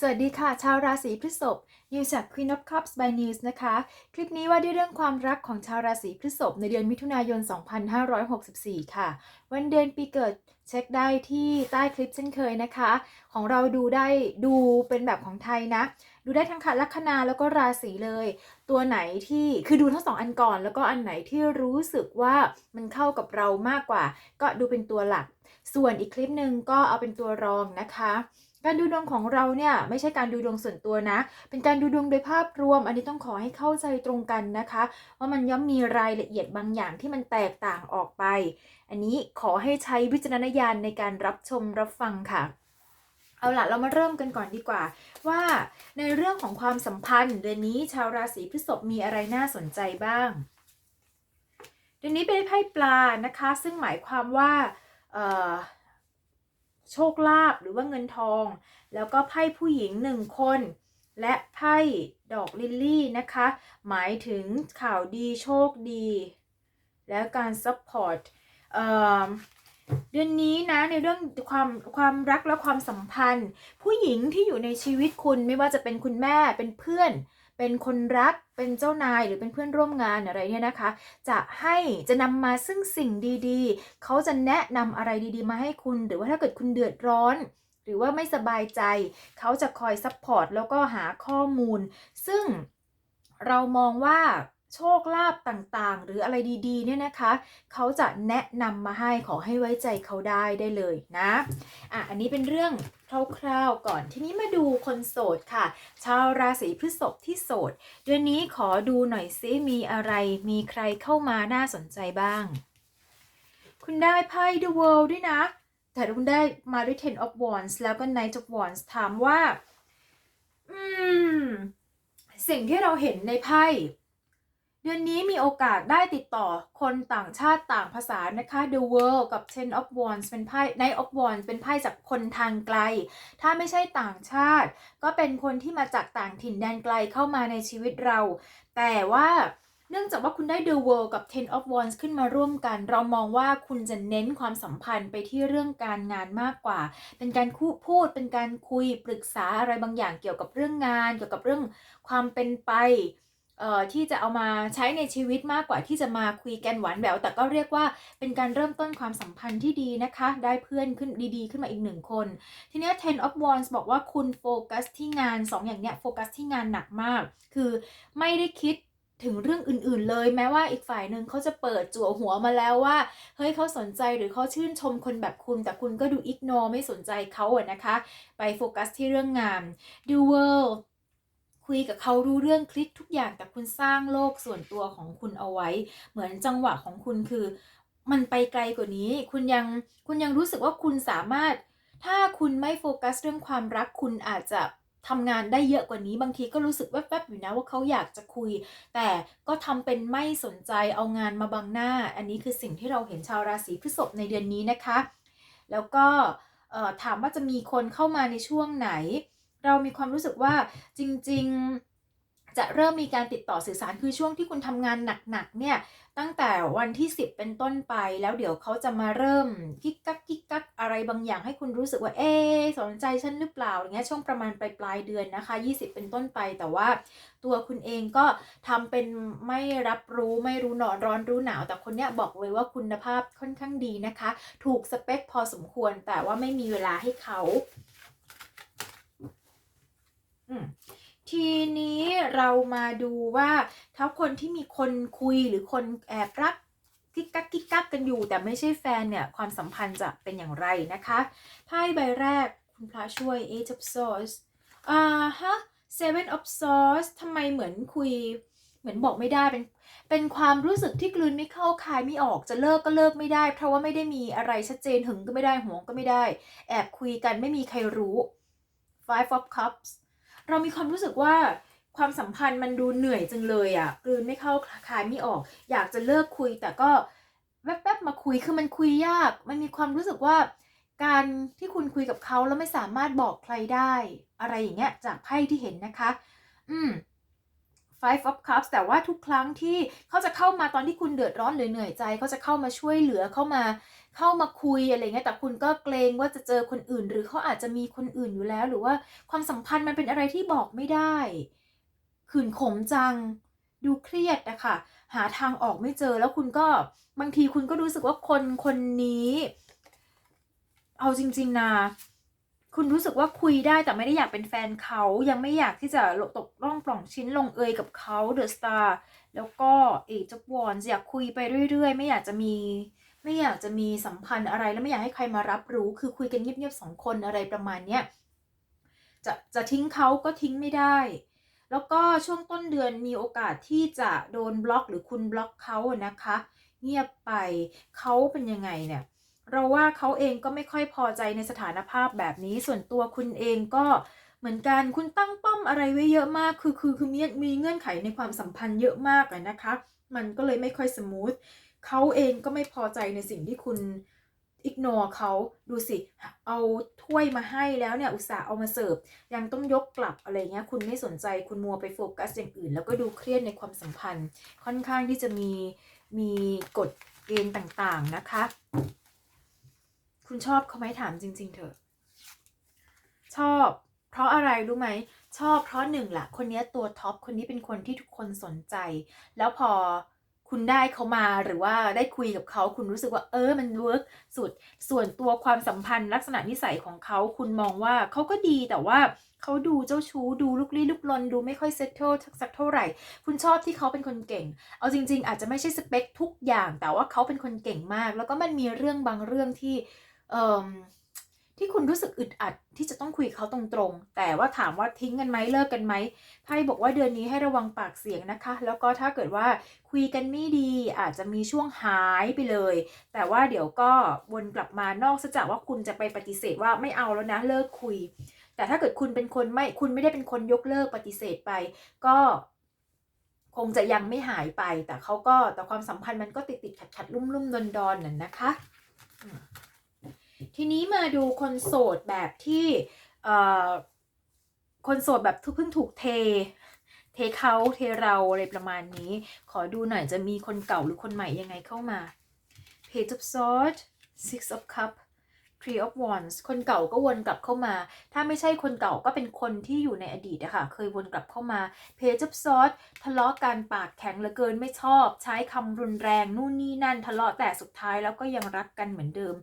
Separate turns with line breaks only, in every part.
สวัสดีค่ะ ชาวราศีพฤษภนิวจาก Queen of Cups by News นะคะ คลิปนี้ว่าด้วยเรื่องความรักของชาวราศีพฤษภในเดือนมิถุนายน 2564 ค่ะ วันเดือนปีเกิดเช็คได้ที่ใต้คลิปเช่นเคยนะคะ ของเราดูได้ดูเป็นแบบของไทยนะ ดูได้ทั้งคัลัคนาแล้วก็ราศีเลย ตัวไหนที่คือดูทั้งสองอันก่อน แล้วก็อันไหนที่รู้สึกว่ามันเข้ากับเรามากกว่า ก็ดูเป็นตัวหลัก ส่วนอีกคลิปหนึ่งก็เอาเป็นตัวรองนะคะ การดูดวงของเราเนี่ยไม่ใช่การดูดวงส่วนตัวนะ เป็นการดูดวงโดยภาพรวม อันนี้ต้องขอให้เข้าใจตรงกันนะคะว่ามันย่อมมีรายละเอียดบางอย่างที่มันแตกต่างออกไป อันนี้ขอให้ใช้วิจารณญาณในการรับชมรับฟังค่ะเอาล่ะเรามาเริ่มกันก่อนดีกว่า ว่าในเรื่องของความสัมพันธ์ เดือนนี้ชาวราศีพฤษภมีอะไรน่าสนใจบ้าง เดือนนี้เป็นไพ่ปลานะคะ ซึ่งหมายความว่าเอ่อ โชคลาภหรือว่าเงินทอง แล้วก็ไพ่ผู้หญิงหนึ่งคน และไพ่ดอกลิลลี่นะคะ หมายถึงข่าวดีโชคดี และการซัพพอร์ตเดือนนี้นะในเรื่องความความรักและความสัมพันธ์ ผู้หญิงที่อยู่ในชีวิตคุณไม่ว่าจะเป็นคุณแม่เป็นเพื่อน เป็นคนรัก เป็นเจ้านายหรือเป็นเพื่อนร่วมงานอะไรเนี่ยนะคะ จะให้จะนำมาซึ่งสิ่งดีๆ เขาจะแนะนำอะไรดีๆ มาให้คุณ หรือว่าถ้าเกิดคุณเดือดร้อน หรือว่าไม่สบายใจ เขาจะคอยซัพพอร์ตแล้วก็หาข้อมูล ซึ่งเรามองว่า โชคลาภต่างๆ หรืออะไรดีๆเนี่ยนะคะเขาจะแนะนำมาให้ขอให้ไว้ใจเขาได้ได้เลยนะอะอันนี้เป็นเรื่องคร่าวๆก่อนทีนี้มาดูคนโสดค่ะ ชาวราศีพฤษภที่โสดเดือนนี้ขอดูหน่อยซิมีอะไรมีใครเข้ามาน่าสนใจบ้าง คุณได้ไพ่ The World ด้วยนะ แต่คุณได้มาด้วย Ten of Wands แล้วก็ Knight of Wands ถามว่า อืม สิ่งที่เราเห็นในไพ่ เดือนนี้มีโอกาสได้ติดต่อคนต่างชาติต่างภาษานะคะ The World กับ Ten of Wands เป็นไพ่ Knight of Wands เป็นไพ่จากคนทางไกล ถ้าไม่ใช่ต่างชาติ ก็เป็นคนที่มาจากต่างถิ่นแดนไกลเข้ามาในชีวิตเรา แต่ว่าเนื่องจากว่าคุณได้ The World กับ Ten of Wands ขึ้นมาร่วมกัน เรามองว่าคุณจะเน้นความสัมพันธ์ไปที่เรื่องการงานมากกว่า เป็นการคู่พูด เป็นการคุยปรึกษาอะไรบางอย่างเกี่ยวกับเรื่องงาน เกี่ยวกับเรื่องความเป็นไป เอ่อที่จะเอามาใช้ในชีวิตมากกว่าที่จะมาคุยกันหวานแหววแต่ก็เรียกว่าเป็นการเริ่มต้นความสัมพันธ์ที่ดีนะคะ ได้เพื่อนขึ้นดีๆ ขึ้นมาอีกหนึ่งคน ทีนี้ Ten of Wands บอกว่าคุณโฟกัสที่งานสองอย่างเนี้ยโฟกัสที่งานหนักมาก คือไม่ได้คิดถึงเรื่องอื่นๆ เลยแม้ว่าอีกฝ่ายหนึ่งเขาจะเปิดจั่วหัวมาแล้วว่า เฮ้ยเขาสนใจหรือเขาชื่นชมคนแบบคุณ แต่คุณก็ดูอิกโนไม่สนใจเขาอะนะคะ ไปโฟกัสที่เรื่องงานดูเวิลด์ คุยกับเขารู้เรื่องคลิกทุกอย่างแต่คุณสร้างโลกส่วนตัวของคุณเอาไว้ เหมือนจังหวะของคุณคือ มันไปไกลกว่านี้ คุณยังคุณยังรู้สึกว่าคุณสามารถ ถ้าคุณไม่โฟกัสเรื่องความรักคุณอาจจะทำงานได้เยอะกว่านี้บางทีก็รู้สึกแวบๆอยู่นะว่าเขาอยากจะคุย แต่ก็ทำเป็นไม่สนใจเอางานมาบังหน้า อันนี้คือสิ่งที่เราเห็นชาวราศีพฤษภในเดือนนี้นะคะ แล้วก็ถามว่าจะมีคนเข้ามาในช่วงไหน เรามีความรู้สึกว่าจริง ๆ จะเริ่มมีการติดต่อสื่อสารคือช่วงที่คุณทำงานหนักๆเนี่ยตั้งแต่วันที่ 10 เป็นต้นไปแล้วเดี๋ยวเขาจะมาเริ่มกิ๊กกักกิ๊กกักอะไรบางอย่างให้คุณรู้สึกว่าเอ๊สนใจฉันหรือเปล่าอย่างเงี้ยช่วงประมาณปลายปลายเดือนนะคะ 20 เป็นต้นไปแต่ว่าตัวคุณเองก็ทำเป็นไม่รับรู้ไม่รู้หนอนร้อนรู้หนาว แต่คนเนี้ยบอกเลยว่าคุณภาพค่อนข้างดีนะคะ ถูกสเปคพอสมควรแต่ว่าไม่มีเวลาให้เขา อืม ทีนี้เรามาดูว่าถ้าคนที่มีคนคุยหรือคนแอบรักกิ๊กกักกิ๊กกักกันอยู่ แต่ไม่ใช่แฟนเนี่ย ความสัมพันธ์จะเป็นอย่างไรนะคะไพ่ใบแรกคุณพระช่วย Eight of Swords อ่าฮะ Seven of Swords ทำไมเหมือนคุยเหมือนบอกไม่ได้เป็นเป็นความรู้สึกที่กลืนไม่เข้าคายไม่ออกจะเลิกก็เลิกไม่ได้ เพราะว่าไม่ได้มีอะไรชัดเจนหึงก็ไม่ได้หวงก็ไม่ได้ แอบคุยกันไม่มีใครรู้ Five of Cups เรามีความรู้สึกว่าความสัมพันธ์มันดูเหนื่อยจังเลยอะ่ะกลืนไม่เข้าคายไม่ออก อยากจะเลิกคุย แต่ก็แวบๆมาคุยคือมันคุยยาก มันมีความรู้สึกว่า การที่คุณคุยกับเขาแล้วไม่สามารถบอกใครได้ อะไรอย่างเงี้ยจากไพ่ที่เห็นนะคะ อืม Five of Cups แต่ว่าทุกครั้งที่เขาจะเข้ามาตอนที่คุณเดือดร้อนหรือเหนื่อยใจเขาจะเข้ามาช่วยเหลือเข้ามา เข้ามาคุยอะไรเงี้ยแต่คุณก็เกรงว่าจะเจอคนอื่น หรือเขาอาจจะมีคนอื่นอยู่แล้ว หรือว่าความสัมพันธ์มันเป็นอะไรที่บอกไม่ได้ ขื่นขมจัง ดูเครียดนะคะหาทางออกไม่เจอแล้วคุณก็บางทีคุณก็รู้สึกว่าคนคนนี้ เอาจริง ๆนะ คุณรู้สึกว่าคุยได้แต่ไม่ได้อยากเป็นแฟนเขา ยังไม่อยากที่จะตกล่องปล่องชิ้นลงเอยกับเขาเดอะสตาร์แล้วก็เอจบวอนอยากคุยไปเรื่อยๆ ไม่อยากจะมี ไม่อยากจะมีสัมพันธ์อะไร แล้วไม่อยากให้ใครมารับรู้ คือคุยกันเงียบๆสองคนอะไรประมาณเนี้ยจะจะทิ้งเขาก็ทิ้งไม่ได้ แล้วก็ช่วงต้นเดือนมีโอกาสที่จะโดนบล็อกหรือคุณบล็อกเขาอะนะคะ เงียบไปเขาเป็นยังไงเนี่ย เราว่าเขาเองก็ไม่ค่อยพอใจในสถานภาพแบบนี้ ส่วนตัวคุณเองก็เหมือนกันคุณตั้งป้อมอะไรไว้เยอะมาก คือคือคือมีมีเงื่อนไขในความสัมพันธ์เยอะมากอะนะคะ มันก็เลยไม่ค่อยสมูทเขาเองก็ไม่พอใจในสิ่งที่คุณอิกนอเขาดูสิ เอาถ้วยมาให้แล้วเนี่ย อุตส่าห์เอามาเสิร์ฟ ยังต้องยกกลับอะไรเงี้ย คุณไม่สนใจคุณมัวไปโฟกัสอย่างอื่น แล้วก็ดูเครียดในความสัมพันธ์ ค่อนข้างที่จะมีมีกฎเกณฑ์ต่างๆนะคะ คุณชอบเขาไหมถามจริง ๆ เถอะ ชอบ เพราะอะไรรู้ไหม ชอบเพราะหนึ่งละคนนี้ตัวท็อป คนนี้เป็นคนที่ทุกคนสนใจ แล้วพอคุณได้เขามาหรือว่าได้คุยกับเขา คุณรู้สึกว่าเออมันเวิร์กสุด ส่วนตัวความสัมพันธ์ลักษณะนิสัยของเขา คุณมองว่าเขาก็ดีแต่ว่าเขาดูเจ้าชู้ดูลุกลี้ลุกลนดูไม่ค่อยเซ็ตเทิลสักเท่าไหร่ คุณชอบที่เขาเป็นคนเก่ง เอาจริง ๆ อาจจะไม่ใช่สเปคทุกอย่าง แต่ว่าเขาเป็นคนเก่งมาก แล้วก็มันมีเรื่องบางเรื่องที่ ที่คุณรู้สึกอึดอัดที่จะต้องคุยเขาตรงๆ แต่ว่าถามว่าทิ้งกันไหมเลิกกันไหมไพ่บอกว่าเดือนนี้ให้ระวังปากเสียงนะคะ แล้วก็ถ้าเกิดว่าคุยกันไม่ดีอาจจะมีช่วงหายไปเลย แต่ว่าเดี๋ยวก็วนกลับมานอกจากว่าคุณจะไปปฏิเสธว่าไม่เอาแล้วนะเลิกคุย แต่ถ้าเกิดคุณเป็นคนไม่คุณไม่ได้เป็นคนยกเลิกปฏิเสธไป ก็คงจะยังไม่หายไป แต่เขาก็แต่ความสัมพันธ์มันก็ติดติดขัดขัดลุ่มลุ่มดอนดอนนั่นนะคะ ทีนี้มาดูคนโสดแบบที่คนโสดแบบเพิ่งถูกเท เทเขาเทเราอะไรประมาณนี้ ขอดูหน่อยจะมีคนเก่าหรือคนใหม่ยังไงเข้ามา Page of Swords Six of Cups Tree of Wands คนเก่าก็วนกลับเข้ามา ถ้าไม่ใช่คนเก่าก็เป็นคนที่อยู่ในอดีตอะค่ะเคยวนกลับเข้ามา Page of Swords ทะเลาะกันปากแข็งเหลือเกินไม่ชอบ ใช้คำรุนแรงนู่นนี่นั่น ทะเลาะแต่สุดท้ายแล้วก็ยังรักกันเหมือนเดิม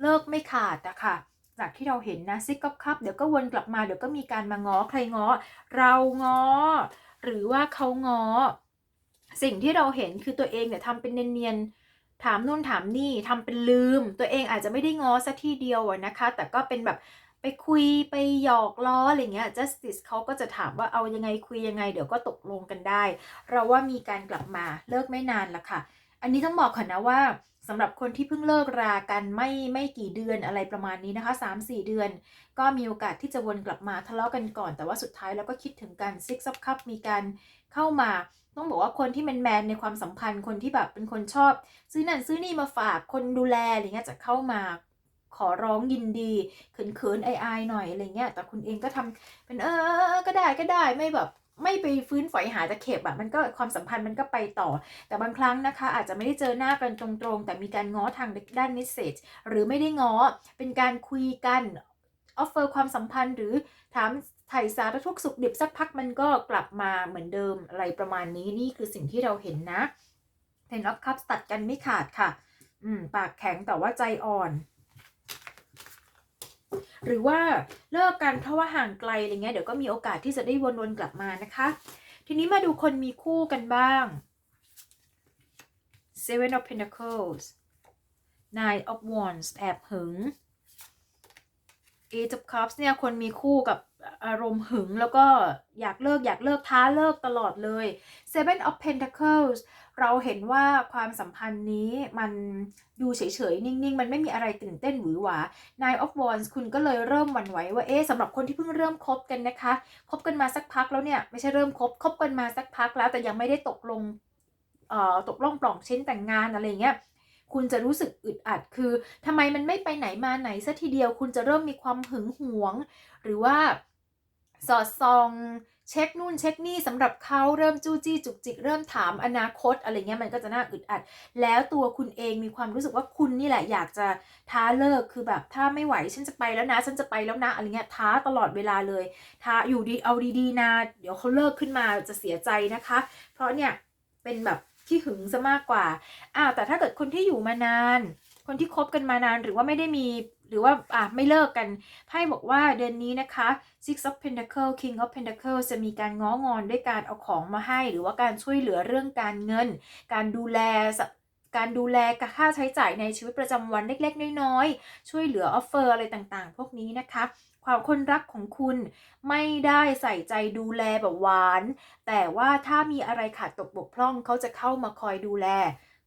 เลิกไม่ขาดอะค่ะจากที่เราเห็นนะซิกกับคับเดี๋ยวก็วนกลับมาเดี๋ยวก็มีการมาง้อใครง้อเราง้อ หรือว่าเขาง้อสิ่งที่เราเห็นคือตัวเองเนี่ยทำเป็นเนียนๆ ถามนู่นถามนี่ทำเป็นลืม ตัวเองอาจจะไม่ได้ง้อสัทีเดียวนะคะ แต่ก็เป็นแบบไปคุยไปหยอกล้ออะไรเงี้ย justice เขาก็จะถามว่าเอายังไงคุยยังไง เดี๋ยวก็ตกลงกันได้ เราว่ามีการกลับมาเลิกไม่นานละค่ะ อันนี้ต้องบอกก่อนนะว่าสำหรับคนที่เพิ่งเลิกรากันไม่ไม่กี่เดือนอะไรประมาณนี้นะคะ 3-4 เดือน ก็มีโอกาสที่จะวนกลับมาทะเลาะกันก่อน แต่ว่าสุดท้ายแล้วก็คิดถึงกัน Six of Cup มีการเข้ามา ต้องบอกว่าคนที่แมนในความสัมพันธ์คนที่แบบเป็นคนชอบ ซื้อนั่นซื้อนี่มาฝากคนดูแลอะไรเงี้ยจะเข้ามาขอร้องยินดีเขินๆอายๆหน่อยอะไรเงี้ยแต่คุณเองก็ทำเป็นเออก็ได้ก็ได้ไม่แบบไม่ไปฟื้นฝอยหาตะเข็บอะมันก็ความสัมพันธ์มันก็ไปต่อ แต่บางครั้งนะคะ อาจจะไม่ได้เจอหน้ากันตรงๆ แต่มีการง้อทางด้านเมสเซจหรือไม่ได้ง้อเป็นการคุยกันออฟเฟอร์ความสัมพันธ์หรือถาม ถ่ายสารทุกสุขดิบสักพักมันก็กลับมาเหมือนเดิมอะไรประมาณนี้นี่คือสิ่งที่เราเห็นนะเทนออฟคัพตัดกันไม่ขาดค่ะ อืม ปากแข็งแต่ว่าใจอ่อน หรือว่าเลิกกันเพราะว่าห่างไกลอะไรเงี้ยเดี๋ยวก็มีโอกาสที่จะได้วนๆกลับมานะคะ ทีนี้มาดูคนมีคู่กันบ้าง Seven of Pentacles Nine of Wands แอบหึง Eight of Cups เนี่ยคนมีคู่กับ อารมณ์หึงแล้วก็อยากเลิกอยากเลิกท้าเลิกตลอดเลย Seven of Pentacles เราเห็นว่าความสัมพันธ์นี้มันดูเฉยๆ นิ่งๆ มันไม่มีอะไรตื่นเต้นหวือหวา Nine of Wands คุณก็เลยเริ่มหวั่นไหวว่าเอ๊ะสำหรับคนที่เพิ่งเริ่มคบกันนะคะ คบกันมาสักพักแล้วเนี่ยไม่ใช่เริ่มคบคบกันมาสักพักแล้วแต่ยังไม่ได้ตกลงเอ่อตกลงปล่องเชิ้นแต่งงานอะไรเงี้ยคุณจะรู้สึกอึดอัดคือทำไมมันไม่ไปไหนมาไหนซะทีเดียว คุณจะเริ่มมีความหึงหวง หรือว่า สอดส่อง เช็คนู่นเช็คนี่สำหรับเขาเริ่มจู้จี้จุกจิก เริ่มถามอนาคตอะไรเงี้ยมันก็จะน่าอึดอัด แล้วตัวคุณเองมีความรู้สึกว่าคุณนี่แหละอยากจะท้าเลิกคือแบบถ้าไม่ไหวฉันจะไปแล้วนะ ฉันจะไปแล้วนะอะไรเงี้ยท้าตลอดเวลาเลย ท้าอยู่ดีเอาดีๆนะเดี๋ยวเขาเลิกขึ้นมาจะเสียใจนะคะ เพราะเนี่ยเป็นแบบขี้หึงซะมากกว่าอ้าวแต่ถ้าเกิดคนที่อยู่มานาน คนที่คบกันมานานหรือว่าไม่ได้มี หรือว่าอะไม่เลิกกันไพ่บอกว่าเดือนนี้นะคะ Six of Pentacles King of Pentacles จะมีการง้องอนด้วยการเอาของมาให้ หรือว่าการช่วยเหลือเรื่องการเงิน การดูแลการดูแลกับค่าใช้จ่ายในชีวิตประจำวันเล็กๆ น้อยๆ ช่วยเหลือออฟเฟอร์อะไรต่างๆ พวกนี้นะคะ ความคนรักของคุณไม่ได้ใส่ใจดูแลแบบหวาน แต่ว่าถ้ามีอะไรขาดตกบกพร่องเขาจะเข้ามาคอยดูแล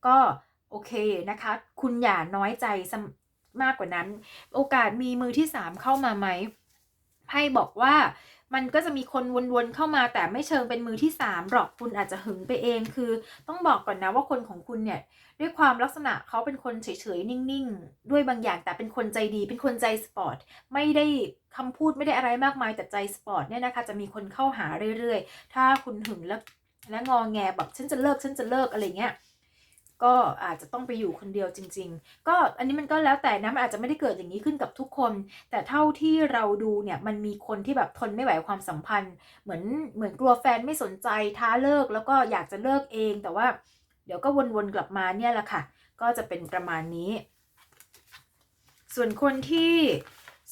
ก็โอเคนะคะ คุณอย่าน้อยใจซ้ำ มากกว่านั้น โอกาสมีมือที่ 3 เข้ามาไหมไพ่บอกว่ามันก็จะมีคนวนๆเข้ามาแต่ไม่เชิงเป็นมือที่3หรอกคุณอาจจะหึงไปเองคือ ต้องบอกก่อนนะว่าคนของคุณเนี่ยด้วยความลักษณะเขาเป็นคนเฉยๆ นิ่งๆ ด้วยบางอย่างแต่เป็นคนใจดีเป็นคนใจสปอร์ตไม่ได้คำพูดไม่ได้อะไรมากมายแต่ใจสปอร์ตเนี่ยนะคะจะมีคนเข้าหาเรื่อยๆ ถ้าคุณหึงแล้วและงอแงแบบฉันจะเลิกฉันจะเลิกอะไรเงี้ย ก็อาจจะต้องไปอยู่คนเดียวจริง ๆ ก็อันนี้มันก็แล้วแต่นะมันอาจจะไม่ได้เกิดอย่างนี้ขึ้นกับทุกคน แต่เท่าที่เราดูเนี่ยมันมีคนที่แบบทนไม่ไหวความสัมพันธ์ เหมือนเหมือนกลัวแฟนไม่สนใจท้าเลิกแล้วก็อยากจะเลิกเอง แต่ว่าเดี๋ยวก็วนๆกลับมาเนี่ยแหละค่ะ ก็จะเป็นประมาณนี้ ส่วนคนที่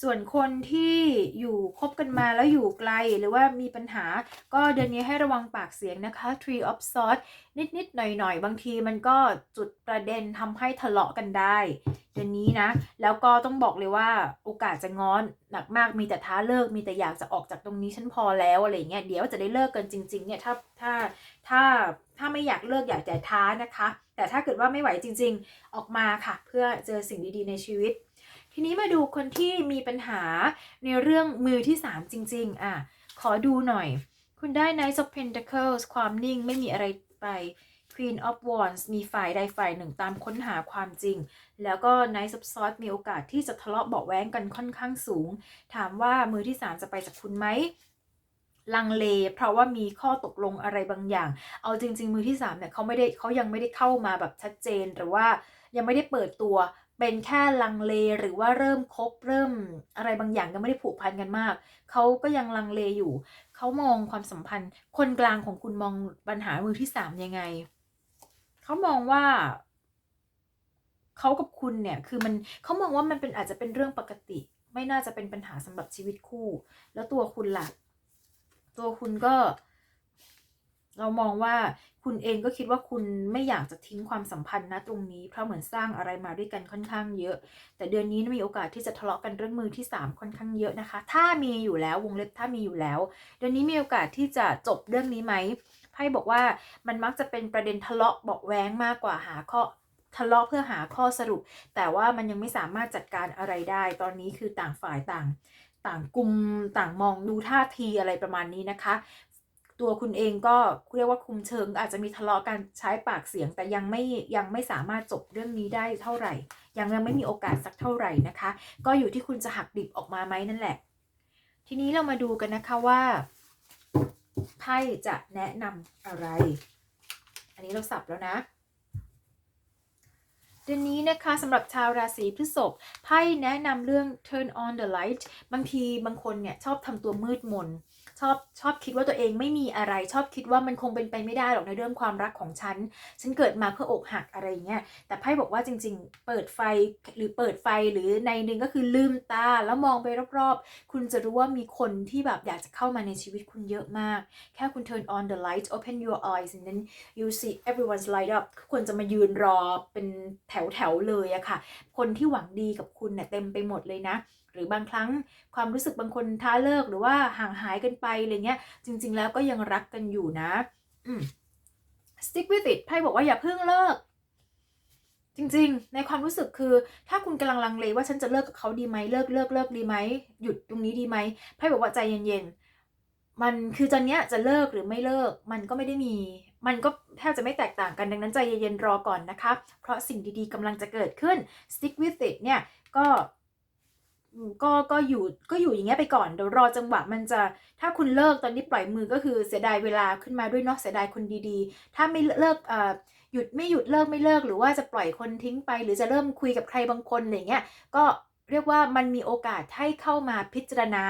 ส่วนคนที่อยู่คบกันมาแล้วอยู่ไกลหรือว่ามีปัญหา ก็เดือนนี้ให้ระวังปากเสียงนะคะ Tree of Swords นิดๆหน่อยๆ บางทีมันก็จุดประเด็นทำให้ทะเลาะกันได้ เดือนนี้นะ แล้วก็ต้องบอกเลยว่าโอกาสจะง้อนหนักมากมีแต่ท้าเลิกมีแต่อยากจะออกจากตรงนี้ฉันพอแล้วอะไรเงี้ยเดี๋ยวจะได้เลิกกันจริง ๆ เนี่ยถ้าถ้าถ้าถ้าไม่อยากเลิกอยากจะท้านะคะ แต่ถ้าเกิดว่าไม่ไหวจริง ๆ ออกมาค่ะ เพื่อเจอสิ่งดีๆในชีวิต ทีนี้มาดูคนที่มีปัญหาในเรื่องมือที่ 3 จริง ๆ อะ ขอดูหน่อย คุณได้ Knight of Pentacles ความนิ่งไม่มีอะไรไป Queen of Wands มีฝ่ายใดฝ่ายหนึ่งตามค้นหาความจริง แล้วก็ Knight of Swords มีโอกาสที่จะทะเลาะเบาะแว้งกันค่อนข้างสูง ถามว่ามือที่ 3 จะไปจากคุณไหมลังเล เพราะว่ามีข้อตกลงอะไรบางอย่าง เอาจริง ๆ มือที่3เนี่ยเขาไม่ได้เขายังไม่ได้เข้ามาแบบชัดเจนหรือว่ายังไม่ได้เปิดตัว เป็นแค่ลังเลหรือว่าเริ่มคบเริ่มอะไรบางอย่างยังไม่ได้ผูกพันกันมาก เขาก็ยังลังเลอยู่ เขามองความสัมพันธ์ คนกลางของคุณมองปัญหามือที่สามยังไง เขามองว่าเขากับคุณเนี่ยคือมันเขามองว่ามันเป็นอาจจะเป็นเรื่องปกติ ไม่น่าจะเป็นปัญหาสำหรับชีวิตคู่ แล้วตัวคุณล่ะ ตัวคุณก็ เรามองว่าคุณเองก็คิดว่าคุณไม่อยากจะทิ้งความสัมพันธ์นะตรงนี้ เพราะเหมือนสร้างอะไรมาด้วยกันค่อนข้างเยอะ แต่เดือนนี้มีโอกาสที่จะทะเลาะกันเรื่องมือที่ 3 ค่อนข้างเยอะนะคะ ถ้ามีอยู่แล้ววงเล็บถ้ามีอยู่แล้ว เดือนนี้มีโอกาสที่จะจบเรื่องนี้ไหมไพ่บอกว่ามันมักจะเป็นประเด็นทะเลาะเบาแว้งมากกว่าหาข้อทะเลาะเพื่อหาข้อสรุป แต่ว่ามันยังไม่สามารถจัดการอะไรได้ ตอนนี้คือต่างฝ่ายต่าง ต่างกลุ่มต่างมองดูท่าทีอะไรประมาณนี้นะคะ ตัวคุณเองก็เรียกว่าคุมเชิงอาจจะมีทะเลาะกันใช้ปากเสียง แต่ยังไม่ยังไม่สามารถจบเรื่องนี้ได้เท่าไหร่ ยังยังไม่มีโอกาสสักเท่าไหร่นะคะ ก็อยู่ที่คุณจะหักดิบออกมาไหมนั่นแหละ ทีนี้เรามาดูกันนะคะว่าไพ่จะแนะนำอะไร อันนี้เราสับแล้วนะเดือนนี้นะคะสำหรับชาวราศีพฤษภไพ่แนะนำเรื่อง turn on the light บางทีบางคนเนี่ยชอบทำตัวมืดมน ชอบชอบคิดว่าตัวเองไม่มีอะไร ชอบคิดว่ามันคงเป็นไปไม่ได้หรอกในเรื่องความรักของฉัน ฉันเกิดมาเพื่ออกหักอะไรเงี้ย แต่ไพ่บอกว่าจริง ๆ เปิดไฟหรือเปิดไฟหรือในหนึ่งก็คือลืมตาแล้วมองไปรอบๆ คุณจะรู้ว่ามีคนที่แบบอยากจะเข้ามาในชีวิตคุณเยอะมาก แค่คุณ turn on the light open your eyes and then you see everyone's light up คนจะมายืนรอเป็นแถวๆเลยอะค่ะ คนที่หวังดีกับคุณเนี่ยเต็มไปหมดเลยนะ หรือบางครั้งความรู้สึกบางคนท้าเลิกหรือว่าห่างหายกันไปอะไรเงี้ย จริง ๆ แล้วก็ยังรักกันอยู่นะ อืม stick with it ไพ่บอกว่าอย่าเพิ่งเลิก จริง ๆ ในความรู้สึกคือ ถ้าคุณกำลังลังเลว่าฉันจะเลิกกับเขาดีไหมเลิกเลิกเลิกดีไหมหยุดตรงนี้ดีไหมไพ่บอกว่าใจเย็นๆมันคือตอนเนี้ยจะเลิกหรือไม่เลิก มันก็ไม่ได้มี มันก็แทบจะไม่แตกต่างกันดังนั้นใจเย็นๆรอก่อนนะคะ เพราะสิ่งดีๆกำลังจะเกิดขึ้น stick with it เนี่ยก็ ก็ก็อยู่ก็อยู่อย่างเงี้ยไปก่อนเดี๋ยวรอจังหวะมันจะถ้าคุณเลิกตอนนี้ปล่อยมือก็คือเสียดายเวลาขึ้นมาด้วยเนาะเสียดายคนดีๆ ถ้าไม่เลิกเอ่อหยุดไม่หยุดเลิกไม่เลิกหรือว่าจะปล่อยคนทิ้งไป หรือจะเริ่มคุยกับใครบางคนอะไรเงี้ยก็เรียกว่ามันมีโอกาสให้เข้ามาพิจารณา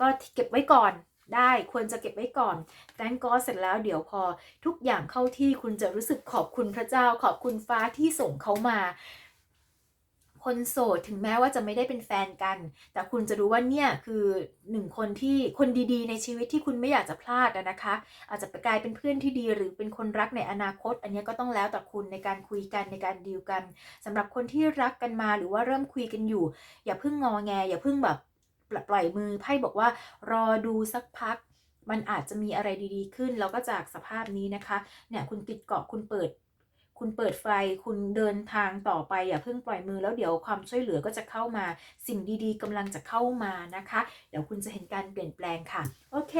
ก็เก็บไว้ก่อนได้ควรจะเก็บไว้ก่อน thank God เสร็จแล้วเดี๋ยวพอทุกอย่างเข้าที่คุณจะรู้สึกขอบคุณพระเจ้าขอบคุณฟ้าที่ส่งเขามา คนโสดถึงแม้ว่าจะไม่ได้เป็นแฟนกัน แต่คุณจะรู้ว่าเนี่ยคือหนึ่งคนที่คนดีๆ ในชีวิตที่คุณไม่อยากจะพลาดนะคะ อาจจะกลายเป็นเพื่อนที่ดีหรือเป็นคนรักในอนาคต อันนี้ก็ต้องแล้วแต่คุณในการคุยกันในการดีลกันสำหรับคนที่รักกันมาหรือว่าเริ่มคุยกันอยู่ อย่าเพิ่งงอแง อย่าเพิ่งแบบปล่อยมือไพ่บอกว่ารอดูสักพักมันอาจจะมีอะไรดีๆขึ้น แล้วก็จากสภาพนี้นะคะ เนี่ยคุณติดเกาะคุณเปิด คุณเปิดไฟคุณเดินทางต่อไปอย่าเพิ่งปล่อยมือแล้วเดี๋ยวความช่วยเหลือก็จะเข้ามาสิ่งดีๆกำลังจะเข้ามานะคะ เดี๋ยวคุณจะเห็นการเปลี่ยนแปลงค่ะ โอเค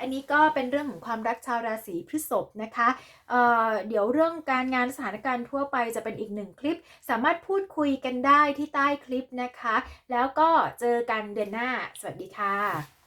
อันนี้ก็เป็นเรื่องของความรักชาวราศีพฤษภนะคะเเดี๋ยวเรื่องการงานสถานการณ์ทั่วไปจะเป็นอีกหนึ่งคลิป สามารถพูดคุยกันได้ที่ใต้คลิปนะคะ แล้วก็เจอกันเดือนหน้า สวัสดีค่ะ